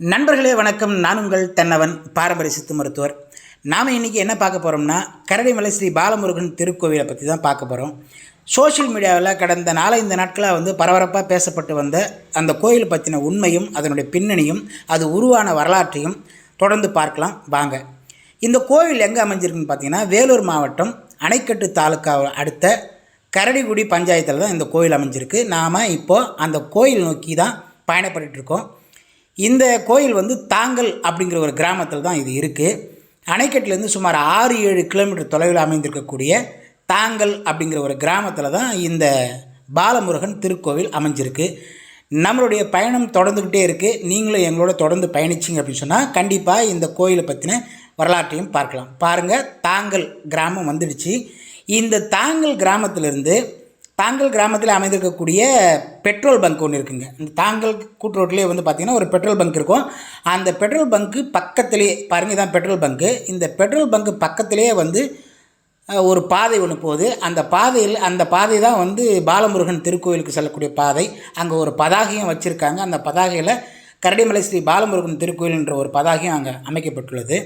நண்பர்களே வணக்கம். நான் உங்கள் தென்னவன் பாரம்பரிய சித்து மருத்துவர். நாம் இன்றைக்கி என்ன பார்க்க போகிறோம்னா கரடிமலை ஸ்ரீ பாலமுருகன் திருக்கோவிலை பற்றி தான் பார்க்க போகிறோம் சோஷியல் மீடியாவில் கடந்த நாலஞ்சு நாட்களாக வந்து பரபரப்பாக பேசப்பட்டு வந்த அந்த கோயில் பற்றின உண்மையும் அதனுடைய பின்னணியும் அது உருவான வரலாற்றையும் தொடர்ந்து பார்க்கலாம். வாங்க. இந்த கோவில் எங்கே அமைஞ்சிருக்குன்னு பார்த்தீங்கன்னா வேலூர் மாவட்டம் அணைக்கட்டு தாலுக்கா அடுத்த கரடிகுடி பஞ்சாயத்தில் தான் இந்த கோயில் அமைஞ்சிருக்கு. நாம் இப்போது அந்த கோயில் நோக்கி தான் பயணப்பட்டுருக்கோம் இந்த கோயில் வந்து தாங்கல் அப்படிங்கிற ஒரு கிராமத்தில் தான் இது இருக்குது அணைக்கட்டிலேருந்து சுமார் ஆறு ஏழு கிலோமீட்டர் தொலைவில் அமைந்திருக்கக்கூடிய தாங்கல் அப்படிங்கிற ஒரு கிராமத்தில் தான் இந்த பாலமுருகன் திருக்கோவில் அமைஞ்சிருக்கு. நம்மளுடைய பயணம் தொடர்ந்துக்கிட்டே இருக்குது நீங்களும் எங்களோட தொடர்ந்து பயணிச்சிங்க அப்படின்னு சொன்னால் கண்டிப்பாக இந்த கோயிலை பற்றின வரலாற்றையும் பார்க்கலாம். பாருங்கள் தாங்கல் கிராமம் வந்துடுச்சு. இந்த தாங்கல் கிராமத்திலிருந்து தாங்கல் கிராமத்தில் அமைந்திருக்கக்கூடிய பெட்ரோல் பங்க் ஒன்று இருக்குங்க. இந்த தாங்கல் கூட்டுரோட்டிலே வந்து பார்த்திங்கன்னா ஒரு பெட்ரோல் பங்க் இருக்கும். அந்த பெட்ரோல் பங்க்கு பக்கத்துலேயே பாருங்கள் தான் பெட்ரோல் பங்க்கு இந்த பெட்ரோல் பங்க்கு பக்கத்துலேயே வந்து ஒரு பாதை ஒன்று போகுது. அந்த பாதையில் அந்த பாதை தான் வந்து பாலமுருகன் திருக்கோயிலுக்கு செல்லக்கூடிய பாதை. அங்கே ஒரு பதாகையும் வச்சுருக்காங்க. அந்த பதாகையில் கரடிமலை ஸ்ரீ பாலமுருகன் திருக்கோயில் என்ற ஒரு பதாகையும் அங்கே அமைக்கப்பட்டுள்ளது.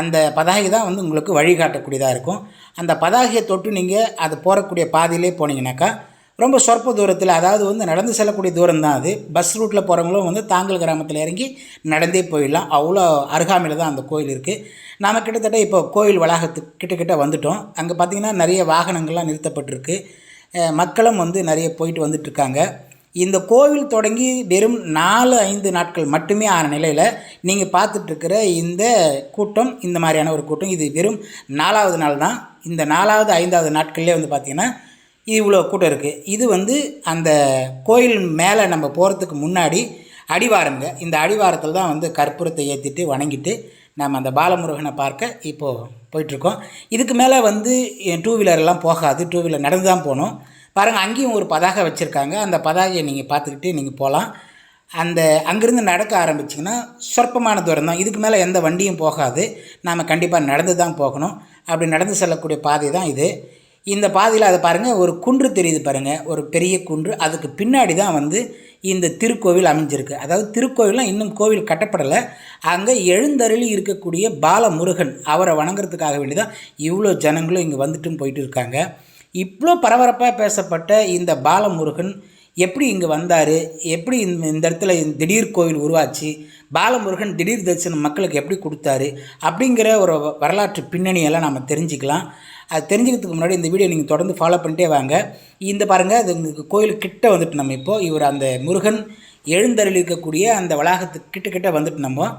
அந்த பதாகை தான் வந்து உங்களுக்கு வழிகாட்டக்கூடியதாக இருக்கும். அந்த பதாகையை தொட்டு நீங்கள் அது போகக்கூடிய பாதையிலே போனீங்கன்னாக்கா ரொம்ப சொற்ப தூரத்தில் அதாவது வந்து நடந்து செல்லக்கூடிய தூரம் தான் அது. பஸ் ரூட்டில் போகிறவங்களும் வந்து தாங்கல் கிராமத்தில் இறங்கி நடந்தே போயிடலாம். அவ்வளோ அருகாமையில் தான் அந்த கோயில் இருக்குது நாம் கிட்டத்தட்ட இப்போ கோயில் வளாகத்துக்கு கிட்ட கிட்ட வந்துட்டோம். அங்கே பார்த்திங்கன்னா நிறைய வாகனங்கள்லாம் நிறுத்தப்பட்டிருக்கு. மக்களும் வந்து நிறைய போயிட்டு வந்துட்டுருக்காங்க இந்த கோவில் தொடங்கி வெறும் நாலு ஐந்து நாட்கள் மட்டுமே ஆன நிலையில் நீங்கள் பார்த்துட்ருக்கிற இந்த கூட்டம் இந்த மாதிரியான ஒரு கூட்டம் இது வெறும் நாலாவது நாள் தான். இந்த நாலாவது ஐந்தாவது நாட்கள்லேயே வந்து பார்த்திங்கன்னா இவ்வளோ கூட்டம் இருக்குது இது வந்து அந்த கோயில் மேலே நம்ம போகிறதுக்கு முன்னாடி அடிவாரங்க. இந்த அடிவாரத்தில் தான் வந்து கற்பூரத்தை ஏற்றிட்டு வணங்கிட்டு நம்ம அந்த பாலமுருகனை பார்க்க இப்போது போயிட்டுருக்கோம் இதுக்கு மேலே வந்து டூ வீலர்லாம் போகாது. டூ வீலர் நடந்து தான் போகணும். பாருங்கள் அங்கேயும் ஒரு பதாகை வச்சுருக்காங்க. அந்த பதாகையை நீங்கள் பார்த்துக்கிட்டு நீங்கள் போகலாம் அந்த அங்கேருந்து நடக்க ஆரம்பிச்சிங்கன்னா சொற்பமான தூரம் தான். இதுக்கு மேலே எந்த வண்டியும் போகாது. நாம் கண்டிப்பாக நடந்து தான் போகணும். அப்படி நடந்து செல்லக்கூடிய பாதை தான் இது. இந்த பாதையில் அதை பாருங்கள் ஒரு குன்று தெரியுது பாருங்கள் ஒரு பெரிய குன்று. அதுக்கு பின்னாடி தான் வந்து இந்த திருக்கோவில் அமைஞ்சிருக்கு. அதாவது திருக்கோவிலாம் இன்னும் கோவில் கட்டப்படலை. அங்கே எழுந்தருளி இருக்கக்கூடிய பாலமுருகன் அவரை வணங்குறதுக்காக வேண்டி தான் இவ்வளோ ஜனங்களும் இங்கே வந்துட்டும் போயிட்டு இருக்காங்க. இவ்வளோ பரபரப்பாக பேசப்பட்ட இந்த பாலமுருகன் எப்படி இங்கே வந்தார்? எப்படி இந்த இந்த இடத்துல இந்த திடீர் கோவில் உருவாச்சு? பாலமுருகன் திடீர் தரிசனம் மக்களுக்கு எப்படி கொடுத்தாரு? அப்படிங்கிற ஒரு வரலாற்று பின்னணியெல்லாம் நம்ம தெரிஞ்சுக்கலாம். அது தெரிஞ்சுக்கிறதுக்கு முன்னாடி இந்த வீடியோ நீங்கள் தொடர்ந்து ஃபாலோ பண்ணிட்டே வாங்க. இந்த பாருங்கள் அது இந்த கோயிலுக்கு கிட்ட வந்துட்டு நம்ம இப்போ இவர் அந்த முருகன் எழுந்தருள் இருக்கக்கூடிய அந்த வளாகத்துக்கு கிட்ட கிட்ட வந்துட்டு நம்ம.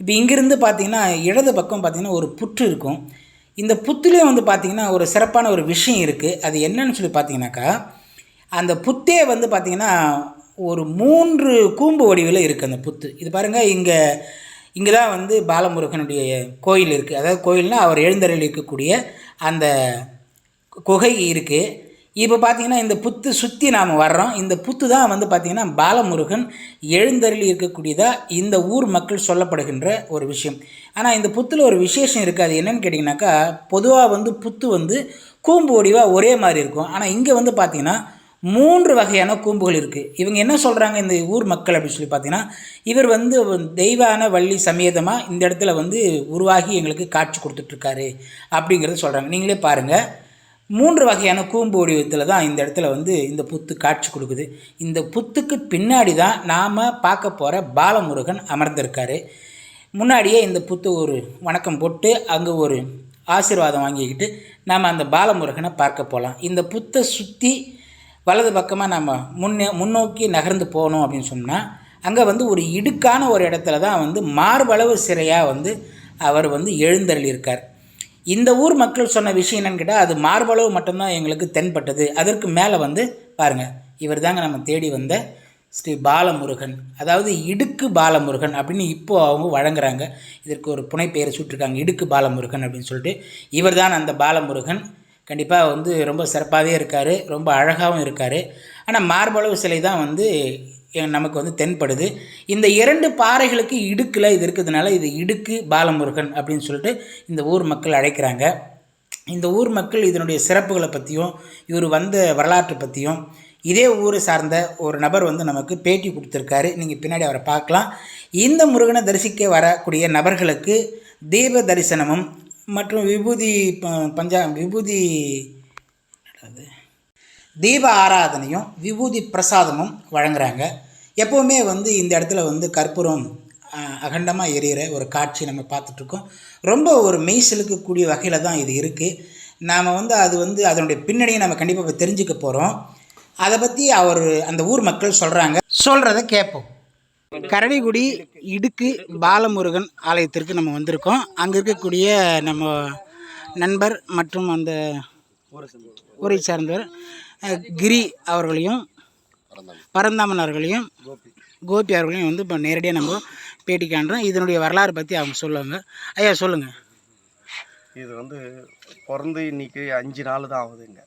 இப்போ இங்கேருந்து பார்த்தீங்கன்னா இடது பக்கம் பார்த்திங்கன்னா ஒரு புற்று இருக்கும். இந்த புத்துலேயே வந்து பார்த்திங்கன்னா ஒரு சிறப்பான ஒரு விஷயம் இருக்குது அது என்னன்னு சொல்லி பார்த்தீங்கன்னாக்கா அந்த புத்தே வந்து பார்த்திங்கன்னா ஒரு மூன்று கூம்பு வடிவில் இருக்குது அந்த புத்து. இது பாருங்கள் இங்கே இங்கே தான் வந்து பாலமுருகனுடைய கோயில் இருக்குது அதாவது கோயில்னால் அவர் எழுந்தருளி இருக்கக்கூடிய அந்த குகை இருக்குது இப்போ பார்த்தீங்கன்னா இந்த புத்து சுற்றி நாம் வர்றோம். இந்த புத்து தான் வந்து பார்த்திங்கன்னா பாலமுருகன் எழுந்தருளி இருக்கக்கூடியதாக இந்த ஊர் மக்கள் சொல்லப்படுகின்ற ஒரு விஷயம். ஆனால் இந்த புத்தில் ஒரு விசேஷம் இருக்குது அது என்னன்னு கேட்டிங்கனாக்கா பொதுவாக வந்து புத்து வந்து கூம்பு வடிவாக ஒரே மாதிரி இருக்கும். ஆனால் இங்கே வந்து பார்த்திங்கன்னா மூன்று வகையான கூம்புகள் இருக்குது இவங்க என்ன சொல்கிறாங்க இந்த ஊர் மக்கள் அப்படின்னு சொல்லி பார்த்தீங்கன்னா இவர் வந்து தெய்வான வள்ளி சமேதமாக இந்த இடத்துல வந்து உருவாகி எங்களுக்கு காட்சி கொடுத்துட்ருக்காரு அப்படிங்கிறத சொல்கிறாங்க நீங்களே பாருங்கள் மூன்று வகையான கூம்பு வடிவத்தில் தான் இந்த இடத்துல வந்து இந்த புத்து காட்சி கொடுக்குது. இந்த புத்துக்கு பின்னாடி தான் நாம் பார்க்க போகிற பாலமுருகன் அமர்ந்திருக்காரு. முன்னாடியே இந்த புத்து ஒரு வணக்கம் போட்டு அங்கே ஒரு ஆசீர்வாதம் வாங்கிக்கிட்டு நாம் அந்த பாலமுருகனை பார்க்க போகலாம் இந்த புத்தை சுற்றி வலது பக்கமாக நம்ம முன்னே முன்னோக்கி நகர்ந்து போகணும் அப்படின்னு சொன்னால் அங்கே வந்து ஒரு இடுக்கான ஒரு இடத்துல தான் வந்து மார்பளவு சிறையாக வந்து அவர் வந்து எழுந்தருளியிருக்கார். இந்த ஊர் மக்கள் சொன்ன விஷயம் என்னன்னு கேட்டால் அது மார்பளவு மட்டும்தான் எங்களுக்கு தென்பட்டது. அதற்கு மேலே வந்து பாருங்கள் இவர் தாங்க நம்ம தேடி வந்த ஸ்ரீ பாலமுருகன். அதாவது இடுக்கு பாலமுருகன் அப்படின்னு இப்போது அவங்க வழங்குறாங்க. இதற்கு ஒரு புனைப்பெயரை சுட்டிருக்காங்க இடுக்கு பாலமுருகன் அப்படின்னு சொல்லிட்டு. இவர் தான் அந்த பாலமுருகன். கண்டிப்பாக வந்து ரொம்ப சிறப்பாகவே இருக்கார் ரொம்ப அழகாகவும் இருக்கார். ஆனால் மார்பளவு சிலை தான் வந்து நமக்கு வந்து தென்படுது. இந்த இரண்டு பாறைகளுக்கு இடுக்கில் இது இருக்கிறதுனால இது இடுக்கு பாலமுருகன் அப்படின்னு சொல்லிட்டு இந்த ஊர் மக்கள் அழைக்கிறாங்க. இந்த ஊர் மக்கள் இதனுடைய சிறப்புகளை பற்றியும் இவர் வந்த வரலாற்றை பற்றியும் இதே ஊரை சார்ந்த ஒரு நபர் வந்து நமக்கு பேட்டி கொடுத்துருக்காரு. நீங்கள் பின்னாடி அவரை பார்க்கலாம். இந்த முருகனை தரிசிக்க வரக்கூடிய நபர்களுக்கு தீப தரிசனமும் மற்றும் விபூதி ப- பஞ்சா விபூதி என்னது? தீப ஆராதனையும் விபூதி பிரசாதமும் வழங்குறாங்க. எப்போவுமே வந்து இந்த இடத்துல வந்து கற்பூரம் அகண்டமாக எரியிற ஒரு காட்சி நம்ம பார்த்துட்ருக்கோம். ரொம்ப ஒரு மெய் செலுக்கக்கூடிய வகையில் தான் இது இருக்குது நாம் வந்து அது வந்து அதனுடைய பின்னணியை நம்ம கண்டிப்பாக இப்போ தெரிஞ்சுக்க போகிறோம் அதை பற்றி அவர் அந்த ஊர் மக்கள் சொல்கிறாங்க சொல்கிறத கேட்போம் கரடிக்குடி இடுக்கு பாலமுருகன் ஆலயத்திற்கு நம்ம வந்திருக்கோம். அங்கே இருக்கக்கூடிய நம்ம நண்பர் மற்றும் அந்த ஊரை சார்ந்தவர். கிரி அவர்களையும் பரந்தாமன். அவர்களையும் கோபி. அவர்களையும் வந்து இப்போ நேரடியாக நம்ம பேட்டி காண்றோம். இதனுடைய வரலாறு பற்றி அவங்க சொல்லுவாங்க. ஐயா சொல்லுங்கள் இது வந்து பிறந்து இன்னைக்கு அஞ்சு நாள் தான் ஆகுதுங்க.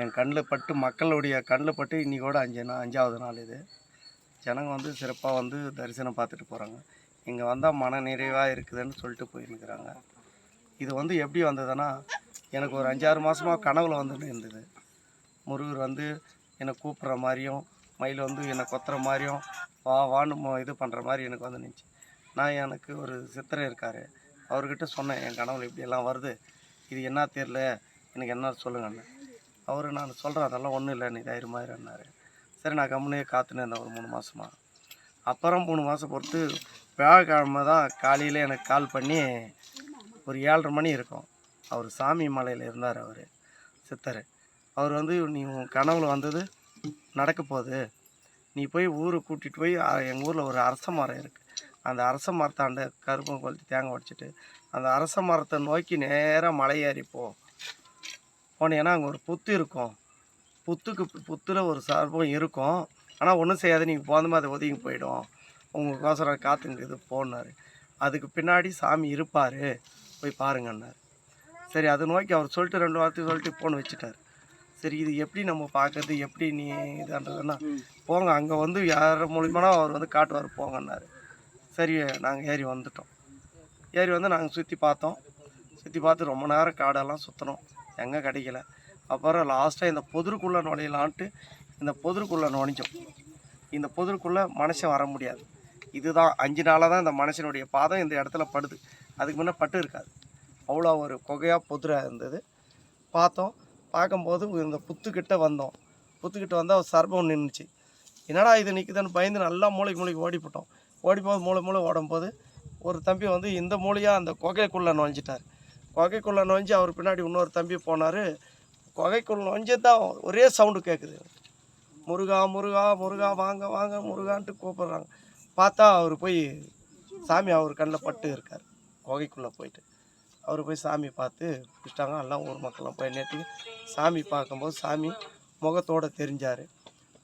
என் கண்ணில் பட்டு மக்களுடைய கண்ணில் பட்டு இன்னைக்கோட அஞ்சு நாள் அஞ்சாவது நாள் இது. ஜனங்க வந்து சிறப்பாக வந்து தரிசனம் பார்த்துட்டு போகிறாங்க இங்கே வந்தால் மன நிறைவாக இருக்குதுன்னு சொல்லிட்டு போயிருக்கிறாங்க. இது வந்து எப்படி வந்ததுன்னா எனக்கு ஒரு அஞ்சாறு மாதமாக கனவுல வந்துட்டு இருந்தது முருகர் வந்து என்னை கூப்பிட்ற மாதிரியும் மயில் வந்து என்னை கொத்துற மாதிரியும் வா வான்னு இது பண்ணுற மாதிரி எனக்கு வந்து நினச்சி நான் எனக்கு ஒரு சித்திரை இருக்கார். அவர்கிட்ட சொன்னேன் என் கனவுல இப்படியெல்லாம் வருது. இது என்ன தெரில எனக்கு என்ன சொல்லுங்கன்னு. அவர் நான் சொல்கிறேன் அதெல்லாம் ஒன்றும் இல்லை நீ தைரியமாக இருந்தார் சரி நான் கம்முனே காத்துன்னு இருந்தேன் ஒரு மூணு மாதமா அப்புறம் மூணு மாதம் பொறுத்து வியாழக்கிழமை தான் காலையில் எனக்கு கால் பண்ணி ஒரு ஏழரை மணி இருக்கும். அவர் சாமி மலையில் இருந்தார் அவர் சித்தர். அவர் வந்து நீ உன் கனவுல வந்தது நடக்க போகுது. நீ போய் ஊரை கூட்டிகிட்டு போய் எங்கள் ஊரில் ஒரு அரச மரம் இருக்குது அந்த அரச மரத்தாண்ட கருப்பம் கொளுத்தி தேங்காய் உடைச்சிட்டு அந்த அரச மரத்தை நோக்கி நேராக மலை போ. போனீங்கன்னா அங்கே ஒரு புத்து இருக்கும். புத்துக்கு புத்தில் ஒரு சர்பம் இருக்கும். ஆனால் ஒன்றும் செய்யாது நீங்கள் போந்தமே அதை ஒதுங்கி போயிடும். உங்களுக்கோசரம் காத்துங்கிறது போனார் அதுக்கு பின்னாடி சாமி இருப்பார். போய் பாருங்கன்னார். சரி அதை நோக்கி அவர் சொல்லிட்டு ரெண்டு வார்த்தையும் சொல்லிட்டு ஃபோன் வச்சுட்டார். சரி இது எப்படி நம்ம பார்க்கறது? எப்படி நீ இதான்றதுன்னா போங்க அங்கே வந்து யார் மூலியமானா அவர் வந்து காட்டுவார் போங்கன்னாரு. சரி நாங்கள் ஏறி வந்துட்டோம். ஏறி வந்து நாங்கள் சுற்றி பார்த்தோம். சுற்றி பார்த்து ரொம்ப நேரம் காடெல்லாம் சுற்றினோம் எங்கே கிடைக்கல. அப்புறம் லாஸ்ட்டாக இந்த புதருக்குள்ளே நுழையலான்ட்டு இந்த புதருக்குள்ளே நுழைஞ்சோம். இந்த புதருக்குள்ளே மனுஷன் வர முடியாது. இதுதான் அஞ்சு நாளாக தான் இந்த மனுஷனுடைய பாதம் இந்த இடத்துல படுது. அதுக்கு முன்னே பட்டு இருக்காது. அவ்வளோ ஒரு குகையாக புதுராக இருந்தது. பார்த்தோம். பார்க்கும்போது இந்த புத்துக்கிட்ட வந்தோம். புத்துக்கிட்ட வந்தால் சர்பம் நின்றுச்சு என்னடா இது நிற்குதுன்னு பயந்து நல்லா மூளைக்கு மூளைக்கு ஓடி போட்டோம் ஓடி போது மூளை மூளை ஓடும்போது ஒரு தம்பி வந்து இந்த மூலையாக அந்த குகைக்குள்ளே நுழைஞ்சிட்டார். குகைக்குள்ளே நுழைஞ்சு அவர் பின்னாடி இன்னொரு தம்பி போனார். கொகைக்குள்ளே நுழைஞ்சு தான் ஒரே சவுண்டு கேட்குது முருகா முருகா முருகா வாங்க வாங்க முருகான்ட்டு கூப்பிட்றாங்க. பார்த்தா அவர் போய் சாமி அவர் கண்ணில் பட்டு இருக்கார். குகைக்குள்ளே போயிட்டு. அவர் போய் சாமி பார்த்து பிடிச்சிட்டாங்க எல்லாம் ஊர் மக்கள்லாம் போய் நேற்று சாமி பார்க்கும்போது சாமி முகத்தோடு தெரிஞ்சார்.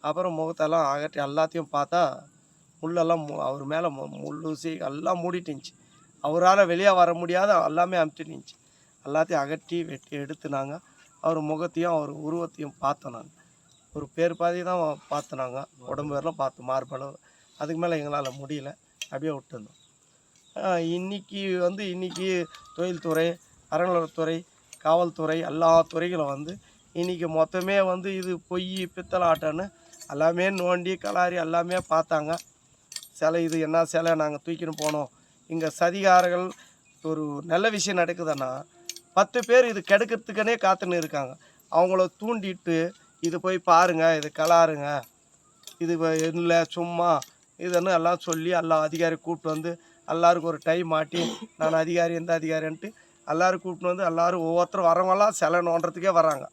அப்புறம் முகத்தெல்லாம் அகற்றி எல்லாத்தையும் பார்த்தா முள்ளெல்லாம் மு- அவர் மேலே முள்ளூசி எல்லாம் மூடிட்டு இருந்துச்சு. அவரால் வெளியே வர முடியாத எல்லாமே அமுத்திட்டு இருந்துச்சு. எல்லாத்தையும் அகற்றி வெட்டி எடுத்து நாங்கள் அவர் முகத்தையும் அவர் உருவத்தையும் பார்த்தோம் நாங்கள் ஒரு பேர் பாதி தான் பார்த்தோம் நாங்கள் உடம்பு வரலாம் பார்த்தோம் மார்பளவு. அதுக்கு மேலே எங்களால் முடியல. அப்படியே விட்டுருந்தோம். இன்றைக்கி இன்னைக்கு வந்து இன்னைக்கு தொழில்துறை அறநிலையத்துறை காவல்துறை எல்லா துறைகளும் வந்து இன்னைக்கு மொத்தமே வந்து இது பொய் பித்தளை எல்லாமே நோண்டி கலாரி எல்லாமே பார்த்தாங்க. சிலை இது என்ன சிலை? நாங்கள் தூக்கின்னு போனோம். இங்கே சதிகாரர்கள் ஒரு நல்ல விஷயம் நடக்குதுன்னா பத்து பேர் இது கெடுக்கிறதுக்குனே காத்துன்னு இருக்காங்க அவங்கள தூண்டிட்டு இது போய் பாருங்கள் இது கலாருங்க. இது இல்லை சும்மா இதுன்னு எல்லாம் சொல்லி எல்லா அதிகாரி கூப்பிட்டு வந்து எல்லாருக்கும் ஒரு டைம் மாட்டி நான் அதிகாரி எந்த அதிகாரின்ட்டு எல்லோரும் கூப்பிட்டு வந்து எல்லாரும் ஒவ்வொருத்தரும் வரவங்களாம் சிலை நோண்டுறதுக்கே வராங்க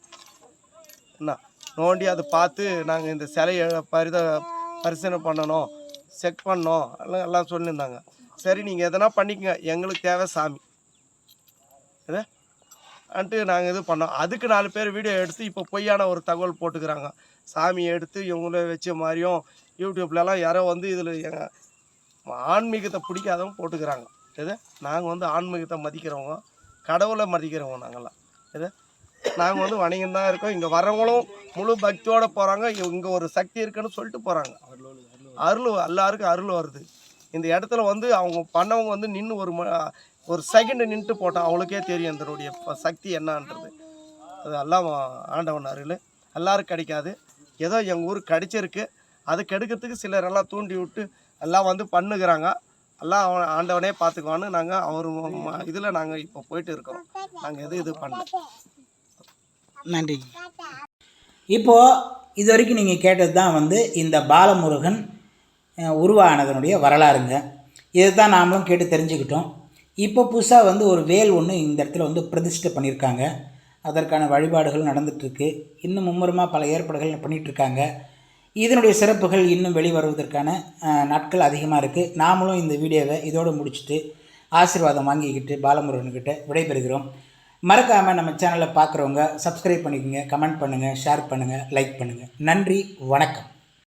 என்ன? நோண்டி அதை பார்த்து நாங்கள் இந்த சிலையை பரித பரிசீலனை பண்ணணும் செக் பண்ணோம் எல்லாம் எல்லாம் சொல்லியிருந்தாங்க. சரி நீங்கள் எதனா பண்ணிக்கங்க. எங்களுக்கு தேவை சாமி. இது அன்ட்டு நாங்கள் இது பண்ணோம். அதுக்கு நாலு பேர் வீடியோ எடுத்து இப்போ பொய்யான ஒரு தகவல் போட்டுக்கிறாங்க. சாமி எடுத்து இவங்கள வச்ச மாதிரியும் யூடியூப்லலாம் யாரோ வந்து இதில் எங்கள் ஆன்மீகத்தை பிடிக்காதவங்க போட்டுக்கிறாங்க. எது? நாங்கள் வந்து ஆன்மீகத்தை மதிக்கிறவங்க கடவுளை மதிக்கிறவங்க நாங்கள்லாம் இது நாங்கள் வந்து வணிகம் தான் இருக்கோம். இங்கே வரவங்களும் முழு பக்தியோடு போகிறாங்க இங்கே ஒரு சக்தி இருக்குன்னு சொல்லிட்டு போகிறாங்க அருள் எல்லாருக்கும் அருள் வருது. இந்த இடத்துல வந்து அவங்க பண்ணவங்க வந்து நின்று ஒரு ம ஒரு செகண்டு நின்றுட்டு போட்டோம் அவங்களுக்கே தெரியும் இதனுடைய சக்தி என்னன்றது. அது எல்லாம் ஆண்டவன் அருள். எல்லாரும் கிடைக்காது. ஏதோ எங்கள் ஊர் கிடைச்சிருக்கு. அது கெடுக்கிறதுக்கு சிலர் எல்லாம் தூண்டி விட்டு எல்லாம் வந்து பண்ணுகிறாங்க. எல்லாம் அவன் ஆண்டவனே பார்த்துக்குவான்னு நாங்கள் அவர் இதில் நாங்கள் இப்போ போயிட்டு இருக்கிறோம். நாங்கள் எதுவும் இது பண்ணல. நன்றி. இப்போது இது வரைக்கும் நீங்கள் கேட்டது தான் வந்து இந்த பாலமுருகன் உருவானதனுடைய வரலாறுங்க. இதை தான் நாமளும் கேட்டு தெரிஞ்சுக்கிட்டோம். இப்போ புதுசாக வந்து ஒரு வேல் ஒன்று இந்த இடத்துல வந்து பிரதிஷ்டை பண்ணியிருக்காங்க. அதற்கான வழிபாடுகள் நடந்துகிட்ருக்கு இன்னும் மும்முரமாக பல ஏற்பாடுகள் பண்ணிகிட்ருக்காங்க இதனுடைய சிறப்புகள் இன்னும் வெளிவருவதற்கான நாட்கள் அதிகமாக இருக்குது நாமளும் இந்த வீடியோவை இதோடு முடிச்சுட்டு ஆசீர்வாதம் வாங்கிக்கிட்டு பாலமுருகன்கிட்ட விடைபெறுகிறோம். மறக்காமல் நம்ம சேனலை பார்க்குறவங்க சப்ஸ்கிரைப் பண்ணிக்கோங்க கமெண்ட் பண்ணுங்கள் ஷேர் பண்ணுங்கள் லைக் பண்ணுங்கள் நன்றி வணக்கம்.